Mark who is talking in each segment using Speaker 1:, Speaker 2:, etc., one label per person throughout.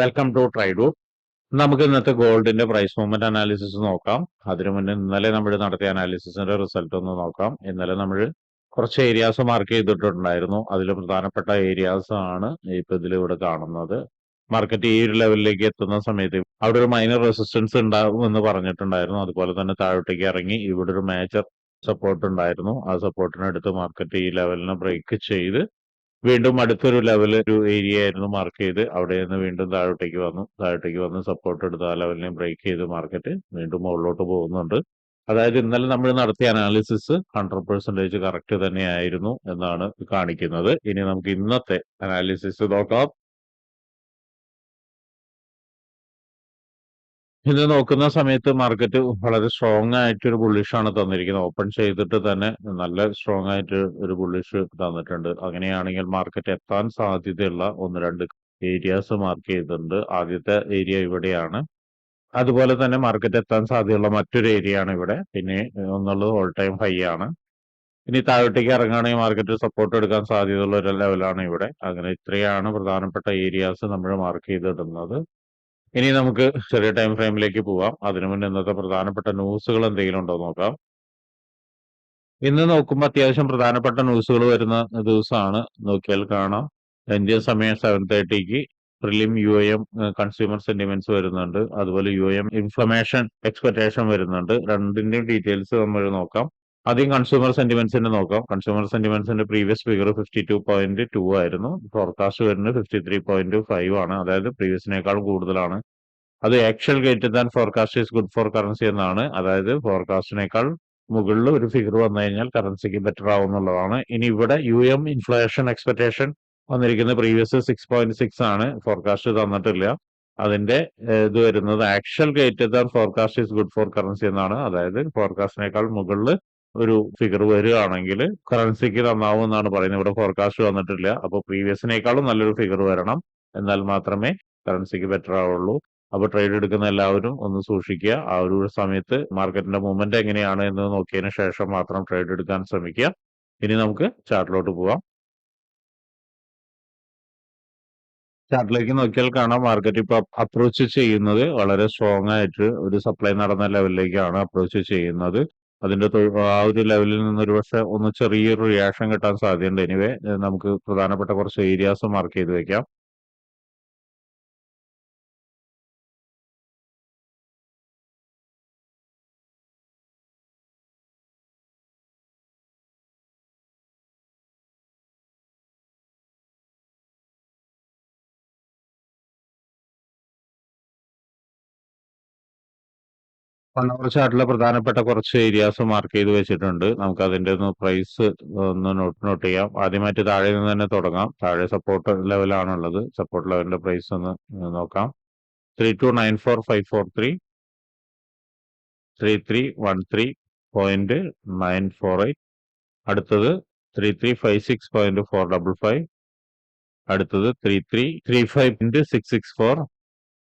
Speaker 1: Welcome to ട്രൈഡു നമുക്ക് ഇന്നത്തെ ഗോൾഡിന്റെ പ്രൈസ് മൂവ്മെന്റ് അനാലിസിസ് നോക്കാം. അതിനു മുന്നേ ഇന്നലെ നമ്മൾ നടത്തിയ അനാലിസിസിന്റെ റിസൾട്ട് ഒന്ന് നോക്കാം. ഇന്നലെ നമ്മൾ കുറച്ച് ഏരിയാസ് മാർക്ക് ചെയ്തിട്ടുണ്ടായിരുന്നു. അതിൽ പ്രധാനപ്പെട്ട ഏരിയാസ് ആണ് ഇപ്പൊ ഇതിൽ ഇവിടെ കാണുന്നത്. മാർക്കറ്റ് ഈ ഒരു ലെവലിലേക്ക് എത്തുന്ന സമയത്ത് അവിടെ ഒരു മൈനർ റെസിസ്റ്റൻസ് ഉണ്ടാവും എന്ന് പറഞ്ഞിട്ടുണ്ടായിരുന്നു. അതുപോലെ തന്നെ താഴോട്ടേക്ക് ഇറങ്ങി ഇവിടെ ഒരു മേജർ സപ്പോർട്ട് ഉണ്ടായിരുന്നു. ആ സപ്പോർട്ടിനടുത്ത് മാർക്കറ്റ് ഈ ലെവലിനെ ബ്രേക്ക് ചെയ്ത് വീണ്ടും അടുത്തൊരു ലെവൽ ഒരു ഏരിയ ആയിരുന്നു മാർക്ക് ചെയ്ത്. അവിടെ നിന്ന് വീണ്ടും താഴോട്ടേക്ക് വന്നു. താഴോട്ടേക്ക് വന്ന് സപ്പോർട്ട് എടുത്ത് ആ ലെവലിനെ ബ്രേക്ക് ചെയ്ത് മാർക്കറ്റ് വീണ്ടും മുകളിലോട്ട് പോകുന്നുണ്ട്. അതായത് ഇന്നലെ നമ്മൾ നടത്തിയ അനാലിസിസ് ഹൺഡ്രഡ് പെർസെന്റേജ് കറക്റ്റ് തന്നെയായിരുന്നു എന്നാണ് കാണിക്കുന്നത്. ഇനി നമുക്ക് ഇന്നത്തെ അനാലിസിസ് നോക്കാം. ഇത് നോക്കുന്ന സമയത്ത് മാർക്കറ്റ് വളരെ സ്ട്രോങ് ആയിട്ട് ഒരു ബുള്ളിഷ് ആണ് തന്നിരിക്കുന്നത്. ഓപ്പൺ ചെയ്തിട്ട് തന്നെ നല്ല സ്ട്രോങ് ആയിട്ട് ഒരു ബുള്ളിഷ് തന്നിട്ടുണ്ട്. അങ്ങനെയാണെങ്കിൽ മാർക്കറ്റ് എത്താൻ സാധ്യതയുള്ള ഒന്ന് രണ്ട് ഏരിയാസ് മാർക്ക് ചെയ്തിട്ടുണ്ട്. ആദ്യത്തെ ഏരിയ ഇവിടെയാണ്. അതുപോലെ തന്നെ മാർക്കറ്റ് എത്താൻ സാധ്യതയുള്ള മറ്റൊരു ഏരിയ ആണ് ഇവിടെ. പിന്നെ ഒന്നുള്ളത് ഓൾ ടൈം ഹൈ ആണ്. ഇനി താഴോട്ടേക്ക് ഇറങ്ങുകയാണെങ്കിൽ മാർക്കറ്റ് സപ്പോർട്ട് എടുക്കാൻ സാധ്യതയുള്ള ഒരു ലെവലാണ് ഇവിടെ. അങ്ങനെ ഇത്രയാണ് പ്രധാനപ്പെട്ട ഏരിയാസ് നമ്മൾ മാർക്ക് ചെയ്തിടുന്നത്. ഇനി നമുക്ക് ചെറിയ ടൈം ഫ്രെയിമിലേക്ക് പോവാം. അതിനു മുന്നേ ഇന്നത്തെ പ്രധാനപ്പെട്ട ന്യൂസുകൾ എന്തെങ്കിലും ഉണ്ടോ നോക്കാം. ഇന്ന് നോക്കുമ്പോൾ അത്യാവശ്യം പ്രധാനപ്പെട്ട ന്യൂസുകൾ വരുന്ന ദിവസമാണ് നോക്കിയാൽ കാണാം. ഇന്ത്യൻ സമയം seven തേർട്ടിക്ക് prelim U M consumer sentiments വരുന്നുണ്ട്. അതുപോലെ യു എം ഇൻഫ്ലമേഷൻ എക്സ്പെക്ടേഷൻ വരുന്നുണ്ട്. രണ്ടിന്റെയും ഡീറ്റെയിൽസ് നമ്മൾ നോക്കാം. ആദ്യം കൺസ്യൂമർ സെന്റിമെന്റ്സിന്റെ നോക്കാം. Consumer സെന്റിമെന്റ്സിന്റെ previous figure fifty two point two ആയിരുന്നു. ഫോർകാസ്റ്റ് വരുന്നത് ഫിഫ്റ്റി ത്രീ പോയിന്റ് ഫൈവ് ആണ്. അതായത് പ്രീവിയസിനേക്കാൾ കൂടുതലാണ്. അത് actual greater than forecast is good for currency എന്നാണ്. അതായത് ഫോർകാസ്റ്റിനേക്കാൾ മുകളിൽ ഒരു ഫിഗർ വന്നു കഴിഞ്ഞാൽ കറൻസിക്ക് ബെറ്റർ ആവും എന്നുള്ളതാണ് ഇനി ഇവിടെ യു എം ഇൻഫ്ലേഷൻ എക്സ്പെക്ടേഷൻ വന്നിരിക്കുന്നത് പ്രീവിയസ് സിക്സ് പോയിന്റ് സിക്സ് ആണ്. ഫോർകാസ്റ്റ് തന്നിട്ടില്ല. അതിന്റെ ഇത് വരുന്നത് actual greater than forecast is good for currency എന്നാണ്. അതായത് ഫോർകാസ്റ്റിനേക്കാൾ മുകളിൽ ഒരു ഫിഗർ വരികയാണെങ്കിൽ കറൻസിക്ക് നന്നാവും എന്നാണ് പറയുന്നത്. ഇവിടെ ഫോർകാസ്റ്റ് വന്നിട്ടില്ല. അപ്പോൾ പ്രീവിയസിനേക്കാളും നല്ലൊരു ഫിഗർ വരണം. എന്നാൽ മാത്രമേ കറൻസിക്ക് ബെറ്റർ ആവുള്ളൂ. അപ്പോൾ ട്രേഡ് എടുക്കുന്ന എല്ലാവരും ഒന്ന് സൂക്ഷിക്കുക. ആ ഒരു സമയത്ത് മാർക്കറ്റിന്റെ മൂവ്മെന്റ് എങ്ങനെയാണ് എന്ന് നോക്കിയതിന് ശേഷം മാത്രം ട്രേഡ് എടുക്കാൻ ശ്രമിക്കുക. ഇനി നമുക്ക് ചാർട്ടിലോട്ട് പോവാം. ചാർട്ടിലേക്ക് നോക്കിയാൽ കാണാം മാർക്കറ്റ് ഇപ്പൊ അപ്രോച്ച് ചെയ്യുന്നത് വളരെ സ്ട്രോങ് ആയിട്ട് ഒരു സപ്ലൈ നടന്ന ലെവലിലേക്കാണ് അപ്രോച്ച് ചെയ്യുന്നത്. അതിന്റെ ആ ഒരു ലെവലിൽ നിന്ന് ഒരു പക്ഷെ ഒന്ന് ചെറിയൊരു റിയാക്ഷൻ കിട്ടാൻ സാധ്യതയുണ്ട്. എനിവേ നമുക്ക് പ്രധാനപ്പെട്ട കുറച്ച് ഏരിയാസ് മാർക്ക് ചെയ്ത് വെക്കാം. ചാർട്ടിലെ പ്രധാനപ്പെട്ട കുറച്ച് ഏരിയാസ് മാർക്ക് ചെയ്ത് വെച്ചിട്ടുണ്ട്. നമുക്ക് അതിന്റെ ഒന്ന് പ്രൈസ് ഒന്ന് നോട്ട് നോട്ട് ചെയ്യാം. ആദ്യമായിട്ട് താഴെ നിന്ന് തന്നെ തുടങ്ങാം. താഴെ സപ്പോർട്ട് ലെവലാണുള്ളത് സപ്പോർട്ട് ലെവലിന്റെ പ്രൈസ് ഒന്ന് നോക്കാം. Three two nine four five four three three three one three point nine four eight അടുത്തത് three three five six point four double five അടുത്തത് three three three five point six six four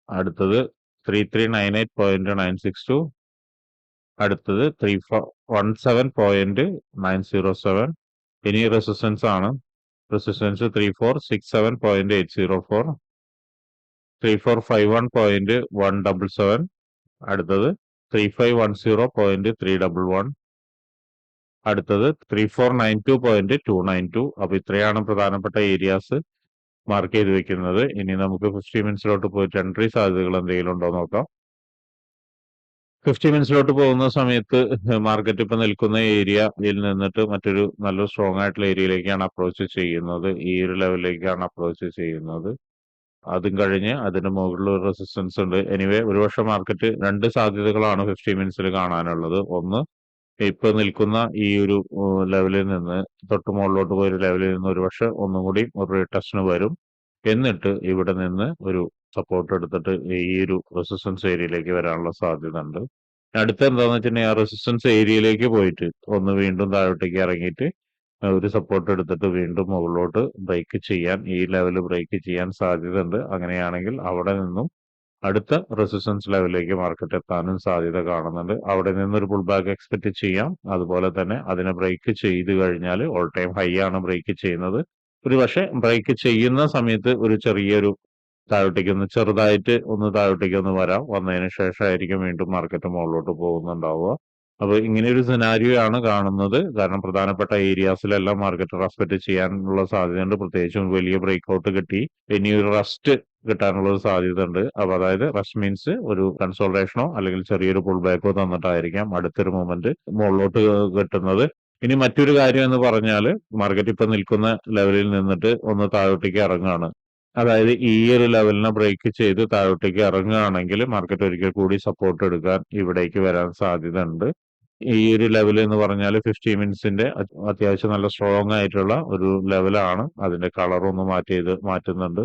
Speaker 1: അടുത്തത് three three nine eight point nine six two അടുത്തത് three one seven point nine zero seven ഇനി resistance ആണ്. Resistance three four six seven point eight zero four three four five one point one double seven അടുത്തത് three five one zero point three double one അടുത്തത് three four nine two point two nine two അപ്പൊ ഇത്രയാണ് പ്രധാനപ്പെട്ട areas mark ചെയ്ത് വെക്കുന്നത് ഇനി നമുക്ക് fifty മിനിറ്റ്സിലോട്ട് പോയിട്ട് എൻട്രി സാധ്യതകൾ എന്തെങ്കിലും ഉണ്ടോ നോക്കാം. ഫിഫ്റ്റി മിനിറ്റ്സിലോട്ട് പോകുന്ന സമയത്ത് മാർക്കറ്റ് ഇപ്പൊ നിൽക്കുന്ന ഏരിയയിൽ നിന്നിട്ട് മറ്റൊരു നല്ല സ്ട്രോങ് ആയിട്ടുള്ള ഏരിയയിലേക്കാണ് അപ്രോച്ച് ചെയ്യുന്നത്. ഈ ഒരു ലെവലിലേക്കാണ് അപ്രോച്ച് ചെയ്യുന്നത്. അതും കഴിഞ്ഞ് അതിന് മുകളിൽ ഒരു റെസിസ്റ്റൻസ് ഉണ്ട്. എനിവേ ഒരുപക്ഷെ മാർക്കറ്റ് രണ്ട് സാധ്യതകളാണ് ഫിഫ്റ്റി മിനിറ്റ്സിൽ കാണാനുള്ളത്. ഒന്ന് ഇപ്പൊ നിൽക്കുന്ന ഈ ഒരു ലെവലിൽ നിന്ന് തൊട്ട് മുകളിലോട്ട് പോയ ഒരു ലെവലിൽ നിന്ന് ഒരുപക്ഷെ ഒന്നും കൂടി ഒരു ടെസ്റ്റിന് വരും. എന്നിട്ട് ഇവിടെ നിന്ന് ഒരു സപ്പോർട്ട് എടുത്തിട്ട് ഈ ഒരു റെസിസ്റ്റൻസ് ഏരിയയിലേക്ക് വരാനുള്ള സാധ്യത ഉണ്ട് അടുത്ത എന്താന്ന് വെച്ചിട്ടുണ്ടെങ്കിൽ ആ റെസിസ്റ്റൻസ് ഏരിയയിലേക്ക് പോയിട്ട് ഒന്ന് വീണ്ടും താഴോട്ടേക്ക് ഇറങ്ങിയിട്ട് ഒരു സപ്പോർട്ട് എടുത്തിട്ട് വീണ്ടും മുകളിലോട്ട് ബ്രേക്ക് ചെയ്യാൻ ഈ ലെവൽ ബ്രേക്ക് ചെയ്യാൻ സാധ്യത ഉണ്ട് അങ്ങനെയാണെങ്കിൽ അവിടെ നിന്നും അടുത്ത റെസിസ്റ്റൻസ് ലെവലിലേക്ക് മാർക്കറ്റ് എത്താനും സാധ്യത കാണുന്നുണ്ട്. അവിടെ നിന്നൊരു പുൾ ബാക്ക് എക്സ്പെക്ട് ചെയ്യാം. അതുപോലെ തന്നെ അതിനെ ബ്രേക്ക് ചെയ്ത് കഴിഞ്ഞാൽ ഓൾ ടൈം ഹൈ ആണ് ബ്രേക്ക് ചെയ്യുന്നത്. ഒരു പക്ഷേ ബ്രേക്ക് ചെയ്യുന്ന സമയത്ത് ഒരു ചെറിയൊരു താഴോട്ടേക്ക് ഒന്ന് ചെറുതായിട്ട് ഒന്ന് താഴോട്ടേക്ക് ഒന്ന് വരാം. വന്നതിന് ശേഷമായിരിക്കും വീണ്ടും മാർക്കറ്റ് മുകളിലോട്ട് പോകുന്നുണ്ടാവുക. അപ്പൊ ഇങ്ങനെ ഒരു സിനാരിയോ ആണ് കാണുന്നത്. കാരണം പ്രധാനപ്പെട്ട ഏരിയാസിലെല്ലാം മാർക്കറ്റ് റെസ്പെക്ട് ചെയ്യാനുള്ള സാധ്യതയുണ്ട്. പ്രത്യേകിച്ചും വലിയ ബ്രേക്ക് ഔട്ട് കിട്ടി. ഇനി ഒരു റെസ്റ്റ് കിട്ടാനുള്ള ഒരു സാധ്യത ഉണ്ട് അപ്പൊ അതായത് റെസ്റ്റ് മീൻസ് ഒരു കൺസോൾട്ടേഷനോ അല്ലെങ്കിൽ ചെറിയൊരു പുൾ ബാക്കോ തന്നിട്ടായിരിക്കാം അടുത്തൊരു മൂവ്മെന്റ് മുകളിലോട്ട് കിട്ടുന്നത്. ഇനി മറ്റൊരു കാര്യം എന്ന് പറഞ്ഞാൽ മാർക്കറ്റ് ഇപ്പൊ നിൽക്കുന്ന ലെവലിൽ നിന്നിട്ട് ഒന്ന് താഴോട്ടേക്ക് ഇറങ്ങുകയാണ് അതായത് ഈ ഒരു ലെവലിനെ ബ്രേക്ക് ചെയ്ത് താഴോട്ടേക്ക് ഇറങ്ങുകയാണെങ്കിൽ മാർക്കറ്റ് ഒരിക്കൽ കൂടി സപ്പോർട്ട് എടുക്കാൻ ഇവിടേക്ക് വരാൻ സാധ്യത ഉണ്ട് ഈ ഒരു ലെവൽ എന്ന് പറഞ്ഞാൽ ഫിഫ്റ്റി മിനിറ്റ്സിന്റെ അത്യാവശ്യം നല്ല സ്ട്രോങ് ആയിട്ടുള്ള ഒരു ലെവലാണ് അതിന്റെ കളർ ഒന്ന് മാറ്റി ചെയ്ത് മാറ്റുന്നുണ്ട്.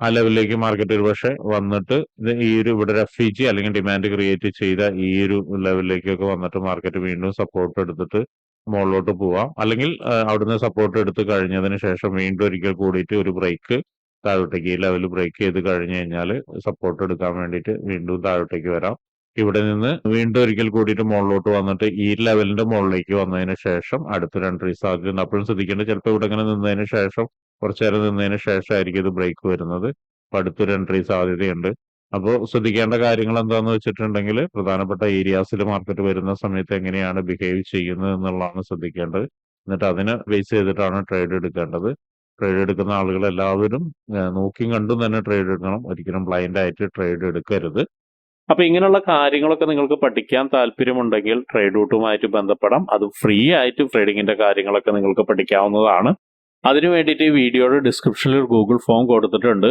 Speaker 1: ആ ലെവലിലേക്ക് മാർക്കറ്റ് ഒരു പക്ഷെ വന്നിട്ട് ഇത് ഈ ഒരു ഇവിടെ റെഫ്യൂജി അല്ലെങ്കിൽ ഡിമാൻഡ് ക്രിയേറ്റ് ചെയ്ത ഈ ഒരു ലെവലിലേക്കൊക്കെ വന്നിട്ട് മാർക്കറ്റ് വീണ്ടും സപ്പോർട്ട് എടുത്തിട്ട് മുകളിലോട്ട് പോവാം. അല്ലെങ്കിൽ അവിടുന്ന് സപ്പോർട്ട് എടുത്ത് കഴിഞ്ഞതിന് ശേഷം വീണ്ടും ഒരിക്കൽ കൂടിയിട്ട് ഒരു ബ്രേക്ക് താഴോട്ടേക്ക് ഈ ലെവൽ ബ്രേക്ക് ചെയ്ത് കഴിഞ്ഞു കഴിഞ്ഞാൽ സപ്പോർട്ട് എടുക്കാൻ വേണ്ടിയിട്ട് വീണ്ടും താഴോട്ടേക്ക് വരാം. ഇവിടെ നിന്ന് വീണ്ടും ഒരിക്കൽ കൂടിയിട്ട് മുകളിലോട്ട് വന്നിട്ട് ഈ ലെവലിന്റെ മുകളിലേക്ക് വന്നതിന് ശേഷം അടുത്തൊരു എൻട്രി ആദ്യം അപ്പോഴും ശ്രദ്ധിക്കേണ്ടത് ചിലപ്പോൾ ഇവിടെ ഇങ്ങനെ നിന്നതിന് ശേഷം കുറച്ചു നേരം നിന്നതിന് ശേഷമായിരിക്കും ഇത് ബ്രേക്ക് വരുന്നത്. അപ്പൊ അടുത്തൊരു എൻട്രി സാധ്യതയുണ്ട്. അപ്പോൾ ശ്രദ്ധിക്കേണ്ട കാര്യങ്ങൾ എന്താന്ന് വെച്ചിട്ടുണ്ടെങ്കിൽ പ്രധാനപ്പെട്ട ഏരിയാസിൽ മാർക്കറ്റ് വരുന്ന സമയത്ത് എങ്ങനെയാണ് ബിഹേവ് ചെയ്യുന്നത് എന്നുള്ളതാണ് ശ്രദ്ധിക്കേണ്ടത്. എന്നിട്ട് അതിനെ ബേസ് ചെയ്തിട്ടാണ് ട്രേഡ് എടുക്കേണ്ടത്. ട്രേഡ് എടുക്കുന്ന ആളുകൾ എല്ലാവരും നോക്കിയും കണ്ടും തന്നെ ട്രേഡ് എടുക്കണം. ഒരിക്കലും ബ്ലൈൻഡ് ആയിട്ട് ട്രേഡ് എടുക്കരുത്.
Speaker 2: അപ്പൊ ഇങ്ങനെയുള്ള കാര്യങ്ങളൊക്കെ നിങ്ങൾക്ക് പഠിക്കാൻ താല്പര്യമുണ്ടെങ്കിൽ ട്രേഡ് റൂട്ടുമായിട്ട് ബന്ധപ്പെടാം. അത് ഫ്രീ ആയിട്ട് ട്രേഡിങ്ങിന്റെ കാര്യങ്ങളൊക്കെ നിങ്ങൾക്ക് പഠിക്കാവുന്നതാണ്. അതിനു വേണ്ടിയിട്ട് ഈ വീഡിയോയുടെ ഡിസ്ക്രിപ്ഷനിൽ ഒരു ഗൂഗിൾ ഫോം കൊടുത്തിട്ടുണ്ട്.